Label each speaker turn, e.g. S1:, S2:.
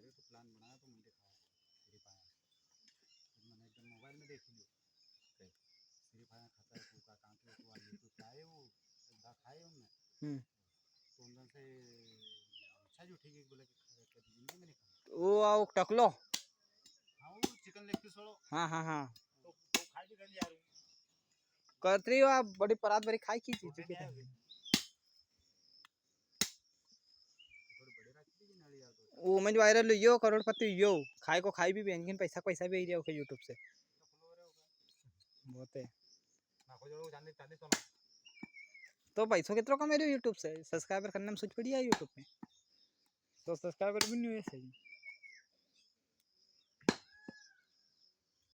S1: करे तो प्लान बनाया तो मुझे खाया फ्री फायर फिर मैंने एक मोबाइल में देख लियो फ्री फायर खाता है तू का कहाँ तू आई तो खाए वो दा खाए उनने
S2: हम्म।
S1: तो उनमें से अच्छा जो ठीक है बोले कि खा- कभी ज़िंदगी में नहीं
S2: वो आओ टकलो
S1: हाँ चिकन लेग पीस वालो।
S2: हाँ हाँ हाँ।
S1: तो खाए भी कर यार
S2: करती हो आप बड़ी परात भरी खाई की चीज़ के
S1: यार तो
S2: वायरल यो करोड़पति यो खाए को खाई भी बेंकिन पैसा पैसा भी आई जाओ यूट्यूब से।
S1: होगा
S2: बहुत है।
S1: को सोना
S2: तो पैसों कितना कमा रहे हो यूट्यूब से? सब्सक्राइबर करने में सोच पड़ी है यूट्यूब पे तो सब्सक्राइबर भी नहीं हुए सही